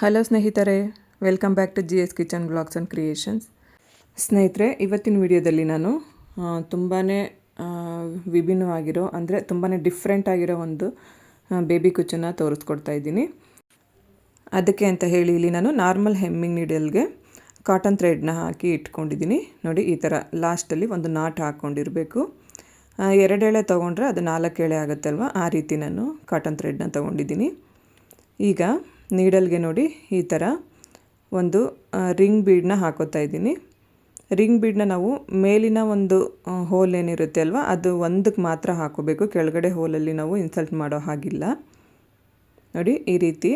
Hello ಸ್ನೇಹಿತರೆ. Welcome back to G S kitchen blogs and creations ಸ್ನೇಹಿತರೆ, ಇವತ್ತಿನ ವಿಡಿಯೋದಲ್ಲಿ ನಾನು ತುಂಬಾ ವಿಭಿನ್ನವಾಗಿರೋ, ಅಂದರೆ ತುಂಬಾ ಡಿಫ್ರೆಂಟ್ ಆಗಿರೋ ಒಂದು ಬೇಬಿ ಕುಚ್ಚನ್ನು ತೋರಿಸ್ಕೊಡ್ತಾ ಇದ್ದೀನಿ. ಅದಕ್ಕೆ ಅಂತ ಹೇಳಿ ಇಲ್ಲಿ ನಾನು ನಾರ್ಮಲ್ ಹೆಮ್ಮಿಂಗ್ ನೀಡಲ್ಗೆ ಕಾಟನ್ ಥ್ರೆಡ್ನ ಹಾಕಿ ಇಟ್ಕೊಂಡಿದ್ದೀನಿ. ನೋಡಿ, ಈ ಥರ ಲಾಸ್ಟಲ್ಲಿ ಒಂದು ನಾಟ್ ಹಾಕ್ಕೊಂಡಿರಬೇಕು ಎರಡು ಎಳೆ ತೊಗೊಂಡ್ರೆ ಅದು ನಾಲ್ಕು ಎಳೆ ಆಗುತ್ತಲ್ವ? ಆ ರೀತಿ ನಾನು ಕಾಟನ್ ಥ್ರೆಡ್ನ ತೊಗೊಂಡಿದ್ದೀನಿ. ಈಗ ನೀಡಲ್ಗೆ ನೋಡಿ ಈ ಥರ ಒಂದು ರಿಂಗ್ ಬೀಡನ್ನ ಹಾಕೋತಾ ಇದ್ದೀನಿ. ರಿಂಗ್ ಬೀಡನ್ನ ನಾವು ಮೇಲಿನ ಒಂದು ಹೋಲ್ ಏನಿರುತ್ತೆ ಅಲ್ವಾ, ಅದು ಒಂದಕ್ಕೆ ಮಾತ್ರ ಹಾಕೋಬೇಕು. ಕೆಳಗಡೆ ಹೋಲಲ್ಲಿ ನಾವು ಇನ್ಸಲ್ಟ್ ಮಾಡೋ ಹಾಗಿಲ್ಲ. ನೋಡಿ, ಈ ರೀತಿ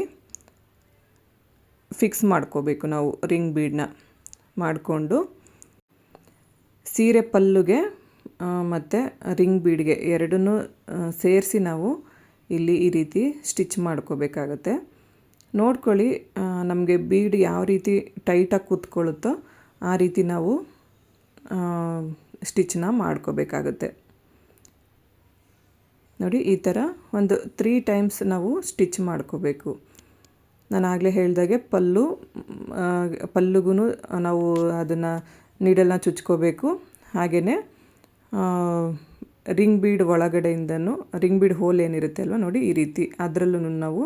ಫಿಕ್ಸ್ ಮಾಡ್ಕೋಬೇಕು ನಾವು ರಿಂಗ್ ಬೀಡನ್ನ ಮಾಡಿಕೊಂಡು. ಸೀರೆ ಪಲ್ಲುಗೆ ಮತ್ತು ರಿಂಗ್ ಬೀಡ್ಗೆ ಎರಡನ್ನೂ ಸೇರಿಸಿ ನಾವು ಇಲ್ಲಿ ಈ ರೀತಿ ಸ್ಟಿಚ್ ಮಾಡ್ಕೋಬೇಕಾಗತ್ತೆ. ನೋಡ್ಕೊಳ್ಳಿ ನಮಗೆ ಬೀಡ್ ಯಾವ ರೀತಿ ಟೈಟಾಗಿ ಕೂತ್ಕೊಳ್ಳುತ್ತೋ ಆ ರೀತಿ ನಾವು ಸ್ಟಿಚ್ನ ಮಾಡ್ಕೋಬೇಕಾಗುತ್ತೆ. ನೋಡಿ, ಈ ಥರ ಒಂದು ತ್ರೀ ಟೈಮ್ಸ್ ನಾವು ಸ್ಟಿಚ್ ಮಾಡ್ಕೋಬೇಕು. ನಾನು ಆಗಲೇ ಹೇಳಿದಾಗೆ ಪಲ್ಲು ಪಲ್ಲುಗೂ ನಾವು ಅದನ್ನು ನೀಡಲ್ನ ಚುಚ್ಕೋಬೇಕು. ಹಾಗೆಯೇ ರಿಂಗ್ ಬೀಡ್ ಒಳಗಡೆಯಿಂದನೂ ರಿಂಗ್ ಬೀಡ್ ಹೋಲ್ ಏನಿರುತ್ತೆ ಅಲ್ವ ನೋಡಿ ಈ ರೀತಿ ಅದರಲ್ಲೂ ನಾವು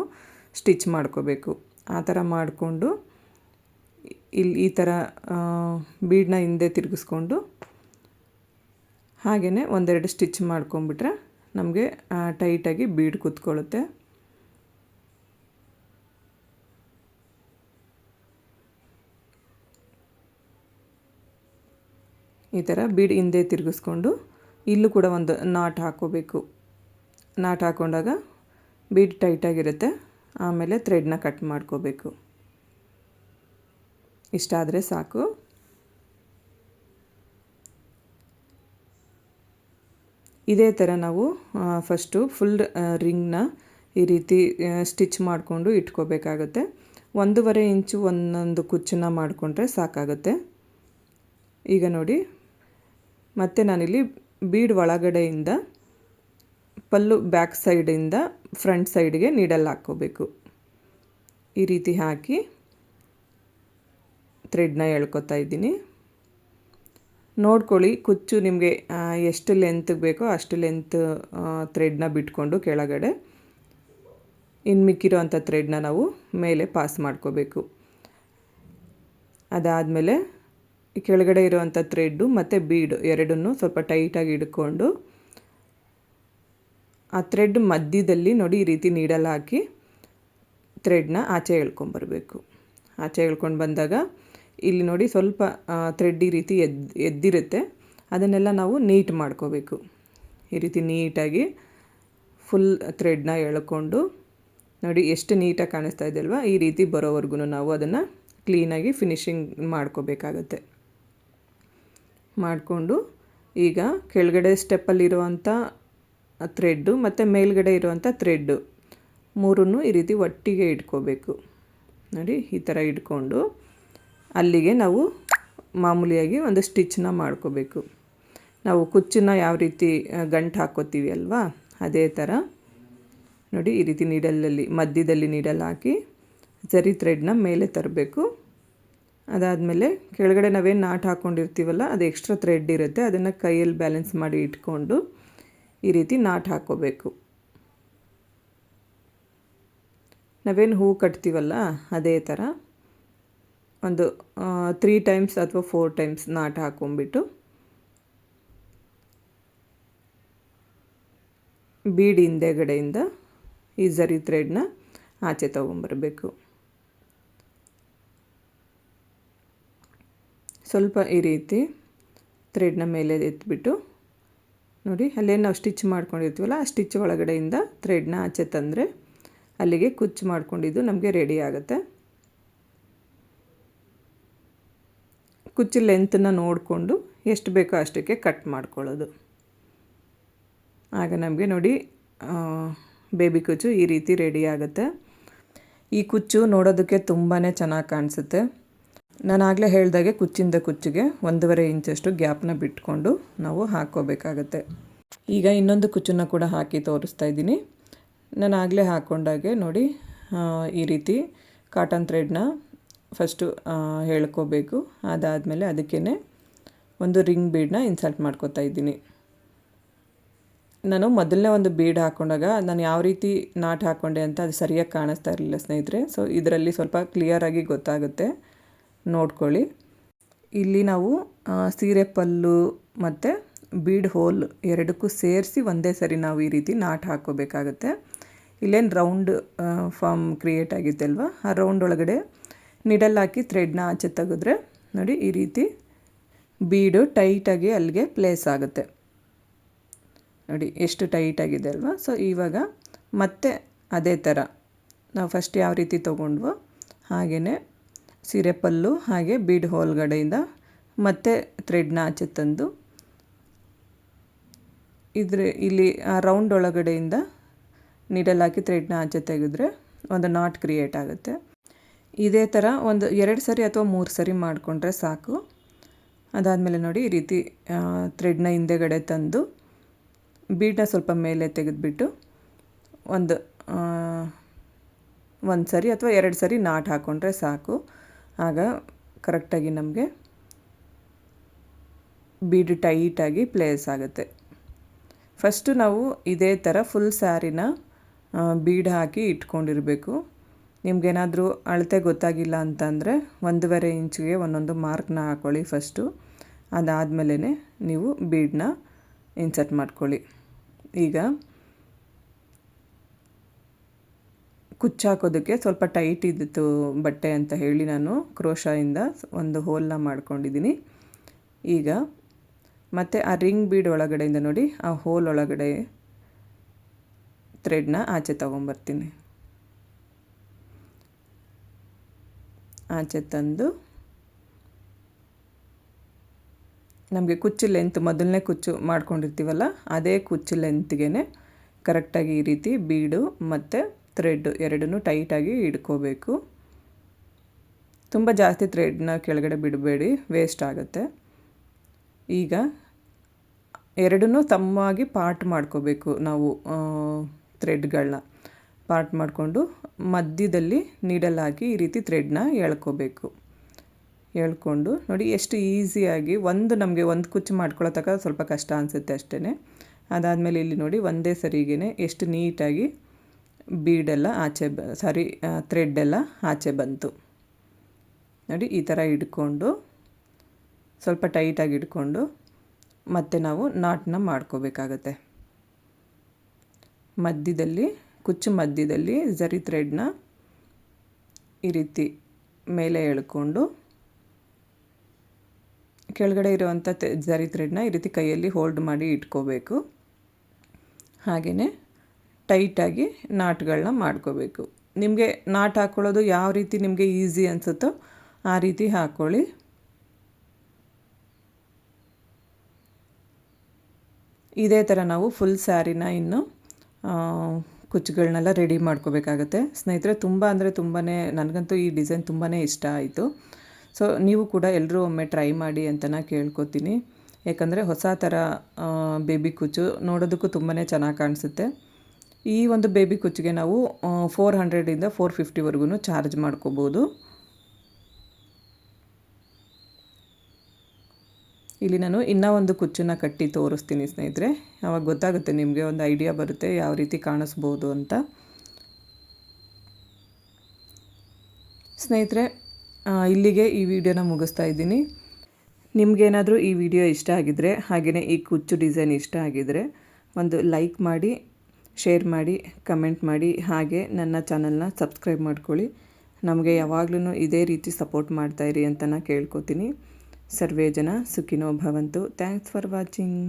ಸ್ಟಿಚ್ ಮಾಡ್ಕೋಬೇಕು. ಆ ಥರ ಮಾಡಿಕೊಂಡು ಇಲ್ಲಿ ಈ ಥರ ಬೀಡನ್ನ ಹಿಂದೆ ತಿರುಗಿಸ್ಕೊಂಡು ಹಾಗೆಯೇ ಒಂದೆರಡು ಸ್ಟಿಚ್ ಮಾಡ್ಕೊಂಬಿಟ್ರೆ ನಮಗೆ ಟೈಟಾಗಿ ಬೀಡ್ ಕೂತ್ಕೊಳ್ಳುತ್ತೆ. ಈ ಥರ ಬೀಡ್ ಹಿಂದೆ ತಿರುಗಿಸ್ಕೊಂಡು ಇಲ್ಲೂ ಕೂಡ ಒಂದು ನಾಟ್ ಹಾಕೋಬೇಕು ನಾಟ್ ಹಾಕ್ಕೊಂಡಾಗ ಬೀಡ್ ಟೈಟಾಗಿರುತ್ತೆ. ಆಮೇಲೆ ಥ್ರೆಡ್ನ ಕಟ್ ಮಾಡ್ಕೋಬೇಕು. ಇಷ್ಟ ಆದರೆ ಸಾಕು. ಇದೇ ಥರ ನಾವು ಫಸ್ಟು ಫುಲ್ ರಿಂಗ್ನ ಈ ರೀತಿ ಸ್ಟಿಚ್ ಮಾಡಿಕೊಂಡು ಇಟ್ಕೋಬೇಕಾಗುತ್ತೆ. ಒಂದೂವರೆ ಇಂಚು ಒಂದೊಂದು ಕುಚ್ಚನ್ನ ಮಾಡಿಕೊಂಡ್ರೆ ಸಾಕಾಗುತ್ತೆ. ಈಗ ನೋಡಿ, ಮತ್ತೆ ನಾನಿಲ್ಲಿ ಬೀಡ್ ಒಳಗಡೆಯಿಂದ ಪಲ್ಲು ಬ್ಯಾಕ್ ಸೈಡಿಂದ ಫ್ರಂಟ್ ಸೈಡ್ಗೆ ನೀಡಲ್ ಹಾಕ್ಕೋಬೇಕು. ಈ ರೀತಿ ಹಾಕಿ ಥ್ರೆಡ್ನ ಎಳ್ಕೊತಾ ಇದ್ದೀನಿ. ನೋಡ್ಕೊಳ್ಳಿ, ಕುಚ್ಚು ನಿಮಗೆ ಎಷ್ಟು ಲೆಂತ್ಗೆ ಬೇಕೋ ಅಷ್ಟು ಲೆಂತ್ ಥ್ರೆಡ್ನ ಬಿಟ್ಕೊಂಡು ಕೆಳಗಡೆ. ಇನ್ನು ಮಿಕ್ಕಿರೋ ಅಂಥ ಥ್ರೆಡ್ನ ನಾವು ಮೇಲೆ ಪಾಸ್ ಮಾಡ್ಕೋಬೇಕು. ಅದಾದಮೇಲೆ ಕೆಳಗಡೆ ಇರುವಂಥ ಥ್ರೆಡ್ಡು ಮತ್ತು ಬೀಡು ಎರಡನ್ನೂ ಸ್ವಲ್ಪ ಟೈಟಾಗಿ ಹಿಡ್ಕೊಂಡು ಆ ಥ್ರೆಡ್ ಮಧ್ಯದಲ್ಲಿ ನೋಡಿ ಈ ರೀತಿ ನೀಡಲ್ ಹಾಕಿ ಥ್ರೆಡ್ನ ಆಚೆ ಎಳ್ಕೊಂಬರಬೇಕು ಆಚೆ ಎಳ್ಕೊಂಡು ಬಂದಾಗ ಇಲ್ಲಿ ನೋಡಿ ಸ್ವಲ್ಪ ಥ್ರೆಡ್ ಈ ರೀತಿ ಎದ್ದು ಎದ್ದಿರುತ್ತೆ. ಅದನ್ನೆಲ್ಲ ನಾವು ನೀಟ್ ಮಾಡ್ಕೋಬೇಕು. ಈ ರೀತಿ ನೀಟಾಗಿ ಫುಲ್ ಥ್ರೆಡ್ನ ಎಳ್ಕೊಂಡು ನೋಡಿ ಎಷ್ಟು ನೀಟಾಗಿ ಕಾಣಿಸ್ತಾ ಇದೆಯಲ್ವ ಈ ರೀತಿ ಬರೋವರೆಗೂ ನಾವು ಅದನ್ನು ಕ್ಲೀನಾಗಿ ಫಿನಿಶಿಂಗ್ ಮಾಡ್ಕೋಬೇಕಾಗತ್ತೆ. ಮಾಡಿಕೊಂಡು ಈಗ ಕೆಳಗಡೆ ಸ್ಟೆಪ್ಪಲ್ಲಿರುವಂಥ ಥ್ರೆಡ್ಡು ಮತ್ತು ಮೇಲ್ಗಡೆ ಇರುವಂಥ ಥ್ರೆಡ್ಡು ಮೂರನ್ನು ಈ ರೀತಿ ಒಟ್ಟಿಗೆ ಇಟ್ಕೋಬೇಕು. ನೋಡಿ, ಈ ಥರ ಇಟ್ಕೊಂಡು ಅಲ್ಲಿಗೆ ನಾವು ಮಾಮೂಲಿಯಾಗಿ ಒಂದು ಸ್ಟಿಚ್ನ ಮಾಡ್ಕೋಬೇಕು. ನಾವು ಕುಚ್ಚನ್ನ ಯಾವ ರೀತಿ ಗಂಟು ಹಾಕೋತೀವಿ ಅಲ್ವಾ? ಅದೇ ಥರ ನೋಡಿ, ಈ ರೀತಿ ನೀಡಲಲ್ಲಿ, ಮಧ್ಯದಲ್ಲಿ ನೀಡಲ್ ಹಾಕಿ ಸರಿ ಥ್ರೆಡ್ನ ಮೇಲೆ ತರಬೇಕು. ಅದಾದಮೇಲೆ ಕೆಳಗಡೆ ನಾವೇನು ನಾಟ್ ಹಾಕ್ಕೊಂಡಿರ್ತೀವಲ್ಲ ಅದು ಎಕ್ಸ್ಟ್ರಾ ಥ್ರೆಡ್ ಇರುತ್ತೆ, ಅದನ್ನು ಕೈಯಲ್ಲಿ ಬ್ಯಾಲೆನ್ಸ್ ಮಾಡಿ ಇಟ್ಕೊಂಡು ಈ ರೀತಿ ನಾಟ್ ಹಾಕ್ಕೋಬೇಕು ನಾವೇನು ಹೂ ಕಟ್ತೀವಲ್ಲ, ಅದೇ ಥರ ಒಂದು ತ್ರೀ ಟೈಮ್ಸ್ ಅಥವಾ ಫೋರ್ ಟೈಮ್ಸ್ ನಾಟ್ ಹಾಕೊಂಡ್ಬಿಟ್ಟು ಬೀಡಿ ಹಿಂದೆಗಡೆಯಿಂದ ಈ ಜರಿ ಥ್ರೆಡ್ನ ಆಚೆ ತೊಗೊಂಬರಬೇಕು. ಸ್ವಲ್ಪ ಈ ರೀತಿ ಥ್ರೆಡ್ನ ಮೇಲೆ ಎತ್ಬಿಟ್ಟು ನೋಡಿ ಅಲ್ಲೇ ನಾವು ಸ್ಟಿಚ್ ಮಾಡ್ಕೊಂಡಿರ್ತೀವಲ್ಲ, ಆ ಸ್ಟಿಚ್ ಒಳಗಡೆಯಿಂದ ಥ್ರೆಡ್ನ ಆಚೆ ತಂದರೆ ಅಲ್ಲಿಗೆ ಕುಚ್ಚು ಮಾಡ್ಕೊಂಡಿದ್ದು ನಮಗೆ ರೆಡಿ ಆಗುತ್ತೆ. ಕುಚ್ಚು ಲೆಂತನ್ನು ನೋಡಿಕೊಂಡು ಎಷ್ಟು ಬೇಕೋ ಅಷ್ಟಕ್ಕೆ ಕಟ್ ಮಾಡ್ಕೊಳ್ಳೋದು. ಆಗ ನಮಗೆ ನೋಡಿ ಬೇಬಿ ಕುಚ್ಚು ಈ ರೀತಿ ರೆಡಿ ಆಗುತ್ತೆ. ಈ ಕುಚ್ಚು ನೋಡೋದಕ್ಕೆ ತುಂಬಾ ಚೆನ್ನಾಗಿ ಕಾಣಿಸುತ್ತೆ. ನಾನು ಆಗಲೇ ಹೇಳ್ದಾಗೆ ಕುಚ್ಚಿಂದ ಕುಚ್ಚಿಗೆ ಒಂದೂವರೆ ಇಂಚಷ್ಟು ಗ್ಯಾಪ್ನ ಬಿಟ್ಕೊಂಡು ನಾವು ಹಾಕ್ಕೋಬೇಕಾಗತ್ತೆ. ಈಗ ಇನ್ನೊಂದು ಕುಚ್ಚನ್ನು ಕೂಡ ಹಾಕಿ ತೋರಿಸ್ತಾ ಇದ್ದೀನಿ. ನಾನು ಆಗಲೇ ಹಾಕ್ಕೊಂಡಾಗೆ ನೋಡಿ ಈ ರೀತಿ ಕಾಟನ್ ಥ್ರೆಡ್ನ ಫಸ್ಟು ಹೇಳ್ಕೋಬೇಕು. ಅದಾದಮೇಲೆ ಅದಕ್ಕೇ ಒಂದು ರಿಂಗ್ ಬೀಡನ್ನ ಇನ್ಸಲ್ಟ್ ಮಾಡ್ಕೋತಾ ಇದ್ದೀನಿ. ನಾನು ಮೊದಲನೇ ಒಂದು ಬೀಡ್ ಹಾಕ್ಕೊಂಡಾಗ ನಾನು ಯಾವ ರೀತಿ ನಾಟ್ ಹಾಕ್ಕೊಂಡೆ ಅಂತ ಅದು ಸರಿಯಾಗಿ ಕಾಣಿಸ್ತಾ ಇರಲಿಲ್ಲ ಸ್ನೇಹಿತರೆ. ಸೊ, ಇದರಲ್ಲಿ ಸ್ವಲ್ಪ ಕ್ಲಿಯರಾಗಿ ಗೊತ್ತಾಗುತ್ತೆ. ನೋಡ್ಕೊಳ್ಳಿ. ಇಲ್ಲಿ ನಾವು ಸೀರೆ ಪಲ್ಲು ಮತ್ತು ಬೀಡ್ ಹೋಲ್ ಎರಡಕ್ಕೂ ಸೇರಿಸಿ ಒಂದೇ ಸರಿ ನಾವು ಈ ರೀತಿ ನಾಟ್ ಹಾಕ್ಕೋಬೇಕಾಗತ್ತೆ. ಇಲ್ಲೇನು ರೌಂಡ್ ಫಾರ್ಮ್ ಕ್ರಿಯೇಟ್ ಆಗಿತ್ತೆ ಅಲ್ವಾ ಆ ರೌಂಡ್ ಒಳಗಡೆ ನಿಡಲ್ ಹಾಕಿ ಥ್ರೆಡ್ನ ಆಚೆ ತೆಗೆದ್ರೆ ನೋಡಿ ಈ ರೀತಿ ಬೀಡು ಟೈಟಾಗಿ ಅಲ್ಲಿಗೆ ಪ್ಲೇಸ್ ಆಗುತ್ತೆ. ನೋಡಿ ಎಷ್ಟು ಟೈಟಾಗಿದೆ ಅಲ್ವಾ? ಸೊ ಇವಾಗ ಮತ್ತೆ ಅದೇ ಥರ ನಾವು ಫಸ್ಟ್ ಯಾವ ರೀತಿ ತೊಗೊಂಡ್ವೋ ಹಾಗೆಯೇ ಸೀರೆ ಪಲ್ಲು ಹಾಗೆ ಬೀಡ್ ಹೋಲ್ಗಡೆಯಿಂದ ಮತ್ತೆ ಥ್ರೆಡ್ನ ಆಚೆ ತಂದು ಇದ್ರ ಇಲ್ಲಿ ರೌಂಡ್ ಒಳಗಡೆಯಿಂದ ನೀಡಲ್ ಹಾಕಿ ಥ್ರೆಡ್ನ ಆಚೆ ತೆಗೆದ್ರೆ ಒಂದು ನಾಟ್ ಕ್ರಿಯೇಟ್ ಆಗುತ್ತೆ. ಇದೇ ಥರ ಒಂದು ಎರಡು ಸರಿ ಅಥವಾ ಮೂರು ಸರಿ ಮಾಡಿಕೊಂಡ್ರೆ ಸಾಕು. ಅದಾದಮೇಲೆ ನೋಡಿ ಈ ರೀತಿ ಥ್ರೆಡ್ನ ಹಿಂದೆಗಡೆ ತಂದು ಬೀಡನ್ನ ಸ್ವಲ್ಪ ಮೇಲೆ ತೆಗೆದುಬಿಟ್ಟು ಒಂದು ಒಂದು ಸರಿ ಅಥವಾ ಎರಡು ಸರಿ ನಾಟ್ ಹಾಕ್ಕೊಂಡ್ರೆ ಸಾಕು. ಆಗ ಕರೆಕ್ಟಾಗಿ ನಮಗೆ ಬೀಡು ಟೈಟಾಗಿ ಪ್ಲೇಸ್ ಆಗುತ್ತೆ. ಫಸ್ಟು ನಾವು ಇದೇ ಥರ ಫುಲ್ ಸ್ಯಾರಿನ ಬೀಡ್ ಹಾಕಿ ಇಟ್ಕೊಂಡಿರಬೇಕು. ನಿಮ್ಗೇನಾದರೂ ಅಳತೆ ಗೊತ್ತಾಗಿಲ್ಲ ಅಂತಂದರೆ ಒಂದೂವರೆ ಇಂಚಿಗೆ ಒಂದೊಂದು ಮಾರ್ಕ್ನ ಹಾಕ್ಕೊಳ್ಳಿ ಫಸ್ಟು. ಅದಾದಮೇಲೆ ನೀವು ಬೀಡನ್ನ ಇನ್ಸರ್ಟ್ ಮಾಡ್ಕೊಳ್ಳಿ. ಈಗ ಕುಚ್ಚಾಕೋದಕ್ಕೆ ಸ್ವಲ್ಪ ಟೈಟ್ ಇದ್ದಿತ್ತು ಬಟ್ಟೆ ಅಂತ ಹೇಳಿ ನಾನು ಕ್ರೋಶಾಯಿಂದ ಒಂದು ಹೋಲ್ನ ಮಾಡ್ಕೊಂಡಿದ್ದೀನಿ. ಈಗ ಮತ್ತು ಆ ರಿಂಗ್ ಬೀಡ್ ಒಳಗಡೆಯಿಂದ ನೋಡಿ, ಆ ಹೋಲ್ ಒಳಗಡೆ ಥ್ರೆಡ್ನ ಆಚೆ ತೊಗೊಂಬರ್ತೀನಿ. ಆಚೆ ತಂದು ನಮಗೆ ಕುಚ್ಚು ಲೆಂತ್ ಮೊದಲನೇ ಕುಚ್ಚು ಮಾಡ್ಕೊಂಡಿರ್ತೀವಲ್ಲ, ಅದೇ ಕುಚ್ಚು ಲೆಂತ್ಗೆ ಕರೆಕ್ಟಾಗಿ ಈ ರೀತಿ ಬೀಡು ಮತ್ತು ಥ್ರೆಡ್ ಎರಡನ್ನೂ ಟೈಟಾಗಿ ಇಡ್ಕೋಬೇಕು. ತುಂಬ ಜಾಸ್ತಿ ಥ್ರೆಡ್ನ ಕೆಳಗಡೆ ಬಿಡಬೇಡಿ, ವೇಸ್ಟ್ ಆಗುತ್ತೆ. ಈಗ ಎರಡನ್ನೂ ತಮ್ಮಾಗಿ ಪಾರ್ಟ್ ಮಾಡ್ಕೋಬೇಕು ನಾವು ಥ್ರೆಡ್ಗಳನ್ನ. ಪಾರ್ಟ್ ಮಾಡಿಕೊಂಡು ಮಧ್ಯದಲ್ಲಿ ನೀಡಲಾಗಿ ಈ ರೀತಿ ಥ್ರೆಡ್ನ ಎಳ್ಕೋಬೇಕು. ಎಳ್ಕೊಂಡು ನೋಡಿ ಎಷ್ಟು ಈಸಿಯಾಗಿ ಒಂದು ನಮಗೆ ಒಂದು ಕುಚ್ಚು ಮಾಡ್ಕೊಳ್ಳೋ ತನಕ ಸ್ವಲ್ಪ ಕಷ್ಟ ಅನಿಸುತ್ತೆ ಅಷ್ಟೇ ಅದಾದಮೇಲೆ ಇಲ್ಲಿ ನೋಡಿ ಒಂದೇ ಸರಿಗೇ ಎಷ್ಟು ನೀಟಾಗಿ ಬೀಡೆಲ್ಲ ಆಚೆ ಬ, ಸಾರಿ ಥ್ರೆಡ್ಡೆಲ್ಲ ಆಚೆ ಬಂತು. ನೋಡಿ, ಈ ಥರ ಇಟ್ಕೊಂಡು, ಸ್ವಲ್ಪ ಟೈಟಾಗಿ ಇಟ್ಕೊಂಡು ಮತ್ತೆ ನಾವು ನಾಟನ್ನ ಮಾಡ್ಕೋಬೇಕಾಗತ್ತೆ. ಮಧ್ಯದಲ್ಲಿ, ಕುಚ್ಚು ಮಧ್ಯದಲ್ಲಿ ಝರಿ ಥ್ರೆಡ್ನ ಈ ರೀತಿ ಮೇಲೆ ಎಳ್ಕೊಂಡು, ಕೆಳಗಡೆ ಇರುವಂಥ ಝರಿ ಥ್ರೆಡ್ನ ಈ ರೀತಿ ಕೈಯಲ್ಲಿ ಹೋಲ್ಡ್ ಮಾಡಿ ಇಟ್ಕೋಬೇಕು. ಹಾಗೆಯೇ ಟೈಟಾಗಿ ನಾಟ್ಗಳನ್ನ ಮಾಡ್ಕೋಬೇಕು. ನಿಮಗೆ ನಾಟ್ ಹಾಕ್ಕೊಳ್ಳೋದು ಯಾವ ರೀತಿ ನಿಮಗೆ ಈಸಿ ಅನಿಸುತ್ತೋ ಆ ರೀತಿ ಹಾಕ್ಕೊಳ್ಳಿ ಇದೇ ಥರ ನಾವು ಫುಲ್ ಸ್ಯಾರಿನ ಇನ್ನು ಕುಚ್ಚುಗಳನ್ನೆಲ್ಲ ರೆಡಿ ಮಾಡ್ಕೋಬೇಕಾಗತ್ತೆ. ಸ್ನೇಹಿತರೆ, ತುಂಬ ಅಂದರೆ ತುಂಬಾ ನನಗಂತೂ ಈ ಡಿಸೈನ್ ತುಂಬಾ ಇಷ್ಟ ಆಯಿತು. ಸೊ ನೀವು ಕೂಡ ಎಲ್ಲರೂ ಒಮ್ಮೆ ಟ್ರೈ ಮಾಡಿ ಅಂತ ಕೇಳ್ಕೊತೀನಿ. ಯಾಕಂದರೆ ಹೊಸ ಥರ ಬೇಬಿ ಕುಚ್ಚು ನೋಡೋದಕ್ಕೂ ತುಂಬಾ ಚೆನ್ನಾಗಿ ಕಾಣಿಸುತ್ತೆ. ಈ ಒಂದು ಬೇಬಿ ಕುಚ್ಚಿಗೆ ನಾವು ಫೋರ್ ಹಂಡ್ರೆಡಿಂದ ಫೋರ್ ಫಿಫ್ಟಿವರೆಗೂ ಚಾರ್ಜ್ ಮಾಡ್ಕೋಬೋದು. ಇಲ್ಲಿ ನಾನು ಇನ್ನೂ ಒಂದು ಕುಚ್ಚನ್ನ ಕಟ್ಟಿ ತೋರಿಸ್ತೀನಿ ಸ್ನೇಹಿತರೆ. ಆವಾಗ ಗೊತ್ತಾಗುತ್ತೆ ನಿಮಗೆ ಒಂದು ಐಡಿಯಾ ಬರುತ್ತೆ, ಯಾವ ರೀತಿ ಕಾಣಿಸ್ಬೋದು ಅಂತ. ಸ್ನೇಹಿತರೆ ಇಲ್ಲಿಗೆ ಈ ವಿಡಿಯೋನ ಮುಗಿಸ್ತಾ ಇದ್ದೀನಿ. ನಿಮಗೇನಾದರೂ ಈ ವಿಡಿಯೋ ಇಷ್ಟ ಆಗಿದರೆ ಹಾಗೆಯೇ ಈ ಕುಚ್ಚು ಡಿಸೈನ್ ಇಷ್ಟ ಆಗಿದರೆ, ಒಂದು ಲೈಕ್ ಮಾಡಿ ಶೇರ್ ಮಾಡಿ, ಕಮೆಂಟ್ ಮಾಡಿ, ಹಾಗೆ ನನ್ನ ಚಾನಲ್ನ ಸಬ್ಸ್ಕ್ರೈಬ್ ಮಾಡ್ಕೊಳ್ಳಿ. ನಮಗೆ ಯಾವಾಗಲೂ ಇದೇ ರೀತಿ ಸಪೋರ್ಟ್ ಮಾಡ್ತಾಯಿರಿ ಅಂತ ನಾನು ಕೇಳ್ಕೊತೀನಿ. ಸರ್ವೇ ಜನ ಸುಖಿನೋ ಭವಂತು. Thanks for watching.